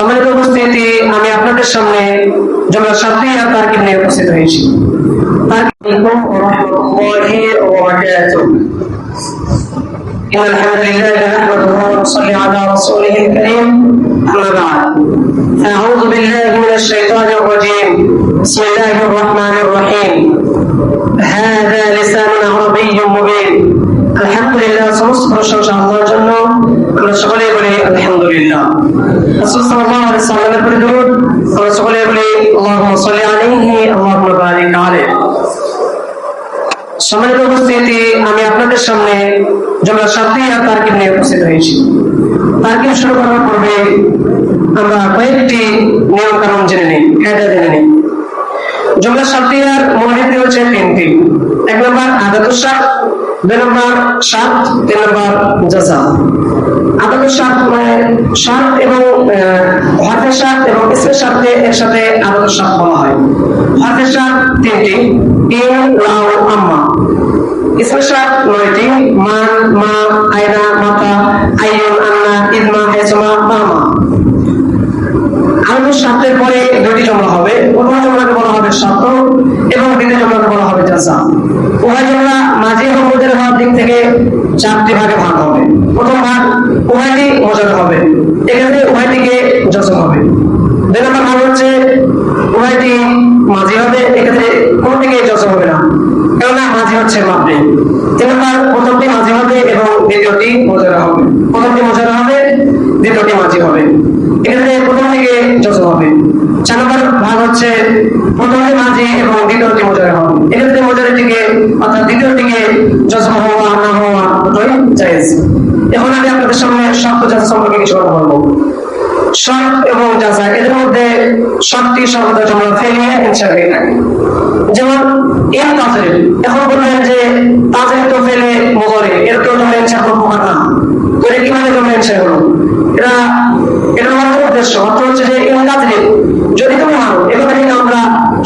সম্মানিত উপস্থিতি আমি আপনাদের সামনে জমলা সাথী আর তারকিব নিয়ে উপস্থিত হয়েছি তারকিবুম ও রহমতুল্লাহি ওয়া বারাকাতুহু إن الحمد لله نحمده ونصلي على رسوله الكريم أما بعد أعوذ بالله من الشيطان الرجيم بسم الله الرحمن الرحيم هذا لسان عربي مبين الحمد لله সমস্ত প্রশংসা আল্লাহর জন্য আমরা সকলে বলি আলহামদুলিল্লাহ রাসূল সাল্লাল্লাহু আলাইহি সাল্লামের প্রতি দরুদ, আমরা সকলে বলি, আল্লাহুম্মা সাল্লি আলাইহি আল্লাহুম্মা বারিক আলাইহি। সম্মানিত উপস্থিতি, আমি আপনাদের সামনে জমলা সাথী আর তারকিব নিয়ে উপস্থিত হয়েছি। তারকিব শুরু করার পূর্বে আমরা কয়েকটি নিয়ম কানুন জেনে নিই কায়দা জেনে নিই। জমলা সাথিয়ার মূলনীতি হচ্ছে তিনটি। এক নম্বর আদাতুর দুই এবং সাথে হয়। তিনটি আম্মা। নয়টি মান মা মাতা আইয়ুন আন্না ইদমা হেসমা মামা আরবি শব্দের পরে দুটি জমলা হবে প্রথম জমলাকে বলা হবে শব্দ এবং দ্বিতীয় জমলাকে বলা হবে জাজা উভয় জমলা মাঝে এবং মোদের হওয়ার দিক থেকে চারটি ভাগে ভাগ হবে। প্রথম ভাগ উভয়টি মোজার হবে। এক্ষেত্রে উভয়টিকে জজম হবে। নম্বর ভাগ হচ্ছে মাঝে হবে এক্ষেত্রে কোনটিকে জজম হবে না। কেননা মাঝে হচ্ছে তিন নম্বর প্রথমটি মাঝে হবে এবং দ্বিতীয়টি মোজারা হবে। প্রথমটি মোজারা হবে, দ্বিতীয়টি মাঝে হবে। এক্ষেত্রে প্রথম দিকে যত হবে। চার নম্বর ভাগ হচ্ছে প্রথমটি মাঝে এবং দ্বিতীয়টি মোজারে হবে। এক্ষেত্রে মোজারের অর্থাৎ দ্বিতীয়টিকে হওয়া দুটোই এখন আমি আপনাদের সামনে সম্পর্কে কিছু কথা বলব। এবং এদের মধ্যে সর্বদা ফেলিয়ে ইনশা থাকে যেমন এর তাজের, এখন বললেন যে তাজের তো ফেলে এর তো ইনশা প্রকার না। কীভাবে ইনশা এটা উদ্দেশ্য, অর্থ হচ্ছে যে এই কাজে যদি তুমি মানো কিন্তু আমরা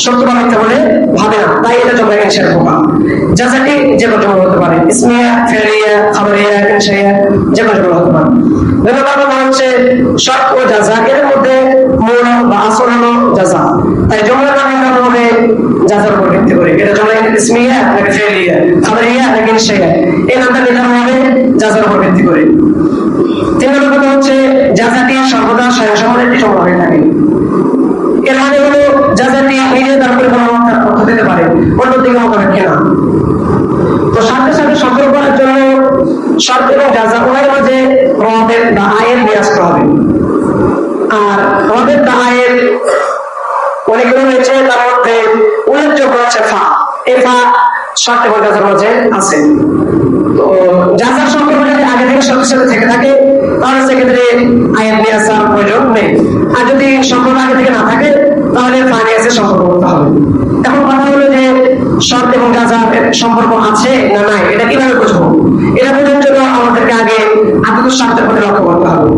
সত্য বানাইতে বলে ভাবে না, তাই এটা জমা ইনশার পোকা যাচাটি যে কোনো হতে পারে। ইসমিয়া, ফেরিয়া খাবারিয়া ইনশাইয়া যে কোনো হতে পারে। নম্বর হচ্ছে শর্ত ও জাজা এর মধ্যে মূল বা আসল হলো তাই জমলা নামে নাম হবে জাজার উপর ভিত্তি করে। এটা জমলা ইসমিয়া, নাকি ফেরিয়া খাবারিয়া নাকি ইনশাইয়া এই নামটা নির্ধারণ হবে জাজার উপর ভিত্তি করে। তিন নম্বর কথা হচ্ছে যাজাটি সর্বদা স্বয়ংসম্পন্ন একটি সময় হয়ে থাকে। এর মানে হলো যাজাটি নিজে তার পরিকল্পনা অর্থ দিতে পারে। অন্যদিকে মোকাবেক্ষে না তো সাথে সাথে সম্পর্ক করার জন্য শর্ত এবং যাজা উভয়ের মাঝে রবের বা আয়ের নিয়ে আসতে হবে। আর রবের বা আয়ের অনেকগুলো রয়েছে, তার মধ্যে উল্লেখযোগ্য হচ্ছে ফা। এই ফা শর্ত এবং যাজার মাঝে আছে। তো যাচার সম্পর্ক আগে থেকে সাথে থেকে থাকে, তাহলে সেক্ষেত্রে আইন নিয়ে আসার প্রয়োজন নেই। আর যদি সম্পর্ক আগে থেকে না থাকে, তাহলে ফাইন্যান্সের সম্পর্ক করতে হবে এখন কথা হলো যে শর্ত এবং যাচার সম্পর্ক আছে না নাই, এটা কীভাবে বুঝব? এটা বোঝার জন্য আমাদেরকে আগে আদত স্বার্থের প্রতি লক্ষ্য করতে হবে।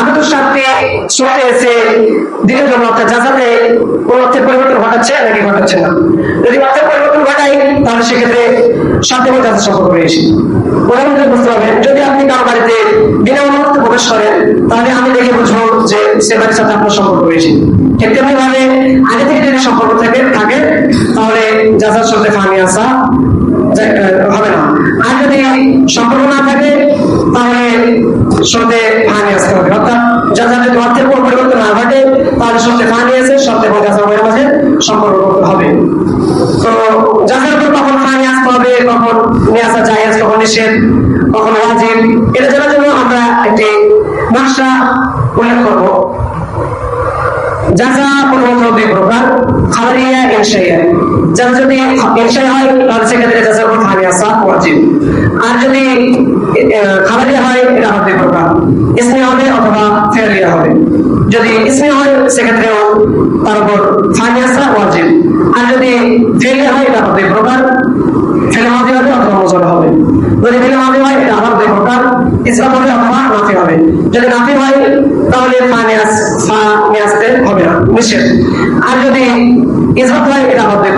আদত স্বার্থে শুনতে এসে দ্বিতীয় জন্য অর্থাৎ যাচাতে কোন অর্থের পরিবর্তন ঘটাচ্ছে নাকি ঘটাচ্ছে না? যদি অর্থের পরিবর্তন ঘটাই তাহলে সেক্ষেত্রে এবং যাচার সম্পর্ক রয়েছে। উদাহরণ বুঝতে হবে, যদি আপনি কারও বাড়িতে বিনা অনুমতি প্রবেশ করেন তাহলে আমি দেখে বুঝব যে সে বাড়ির সাথে আপনার সম্পর্ক রয়েছে ঠিক ভাবে আগে থেকে যদি সম্পর্ক থাকে থাকে, তাহলে যাচার সাথে ফানি আসা হবে না। আর যদি সম্পর্ক না থাকে, তাহলে সত্যি ফানি আসতে হবে। অর্থাৎ যাচা যদি অর্থের উপর পরিবর্তন না ঘটে, তাহলে সত্যি ফানি আছে এবং যাচার উভয়ের মাঝে সম্পর্ক করতে হবে। তো যাচার উপর কখন ফানি আসতে হবে, কখন নিয়ে আসা জায়েজ, কখন নিষেধ, কখন ওয়াজিব, এটা জানার জন্য আমরা একটি নকশা উল্লেখ করব। যাজা প্রথমত দুই প্রকার যদি ইনশাই হয় সেক্ষেত্রে তার উপর ফানি আসা ওয়াজিব আর যদি ফেরিয়া হয়, এটা হবে প্রকার। ফেলে মাঝে হবে অথবা মোজল হবে। যদি ফেলে মাঝে হয় এটা আবার দুই প্রকার। ইসলাম হবে অথবা নাফি হবে। যদি নাফি হয়, তাহলে ফা নিয়ে আস ফা নিয়ে আসতে হবে না আর যদি ইসলাম হয়, এটা হবে।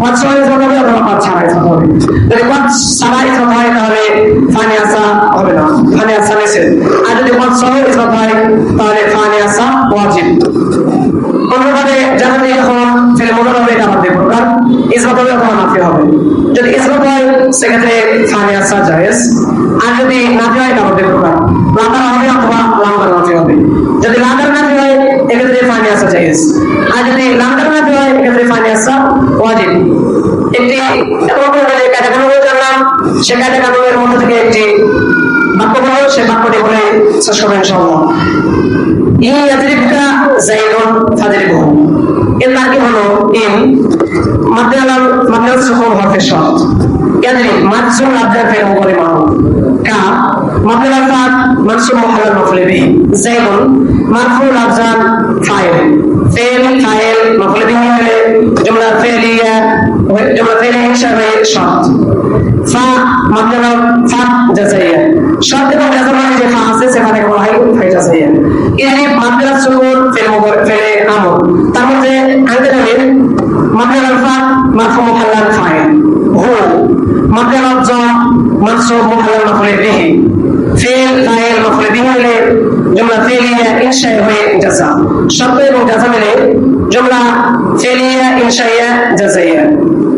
পাঁচ ছয় ইসবাত হবে, অথবা পাঁচ ছাড়া ইসবাত হবে। যদি পাঁচ ছাড়া ইসবাত হয়, তাহলে ফানি আসা হবে না। ফানি আসা নিষেধ আর যদি পাঁচ ছয় ইসবাত হয়, তাহলে আসা ওয়াজিব। অন্যভাবে যখন ফেলে মনে হবে, এটা আমাদের প্রকার ইসবাত হবে অথবা নাফি হবে। যদি ইসবাত হয়, সেক্ষেত্রে ফানি আসা জায়েজ। আর যদি নাফি হয়, এটা আমাদের প্রকার লাগার হবে অথবা লাম্বার নাফি হবে যদি লাগার নাফি হয় এক্ষেত্রে ফানি আসা জায়েজ আর যদি লাম্বার নাফি হয় এক্ষেত্রে ফানি আসা ওয়াজিব একটি এমন করে যে ক্যাটাগরি জানলাম সে ক্যাটাগরির মধ্যে থেকে একটি বাক্য বলো সে বাক্যটি বলে শেষ করবেন ইনশাআল্লাহ ই ইয়াদরিবকা জাইদুন ফাদরিবহু এর হলো? ইন মাদনাল মাদনাল সুকুন হরফে শর্ত ইয়াদরিব মাদসুল আবদার ফের উপরে মাহু কা মাদনাল ফাদ মানসুব মুহাল্লাল মাফুল বিহি মারফুল আবজান ফাইল। ফেল, ফাইল মাফুল হলে জুমলা ফেলিয়া ইনশা হয়ে শর্ত ফা মাদনাল ফাদ জাজাইয়া শর্ত এবং জাজা মানে যে ফা আছে সেখানে বলা হয় ফাই জাজাইয়া এখানে মাদ্রাস সুকুন আলজা মানসুব মুহাল্লাল মাফুল বিহি ফেল ফাইল মাফুল বিহি হলে জুমলা ফেলিয়া ইনশা হয়ে জাজা শর্ত এবং জাজা মিলে জুমলা ফেলিয়া ইনশাইয়া জাজাইয়া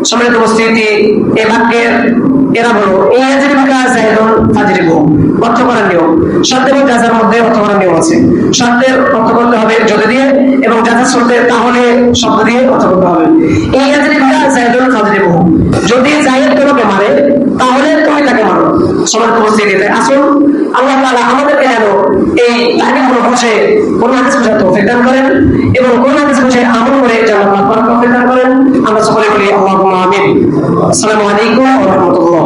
সম্মানিত উপস্থিতি এই বাক্যের এরা বলো এই হাজির বাক্য জায়দুন ফাজরিবু অর্থ করার নিয়ম এবং জাজার মধ্যে অর্থ করার নিয়ম আছে শর্তের অর্থ করতে হবে যদি দিয়ে এবং জাজার শর্তে তাহলে শব্দ দিয়ে অর্থ করতে হবে এই হাজির বাক্য জায়দুন ফাজরিবু যদি জায়েদ তোমাকে মারে তাহলে তুমি তাকে মারো? সম্মানিত উপস্থিতিতে আসুন, আল্লাহ তালা আমাদেরকে যেন এই তালিমগুলো বসে কোন হাদিস বুঝে তৌফিক দান করেন এবং কোন হাদিস বুঝে আমল করে যেন আল্লাহ তৌফিক করেন। আমরা সকলে বলি আল্লাহ আমিন। আসসালামু আলাইকুম ওয়া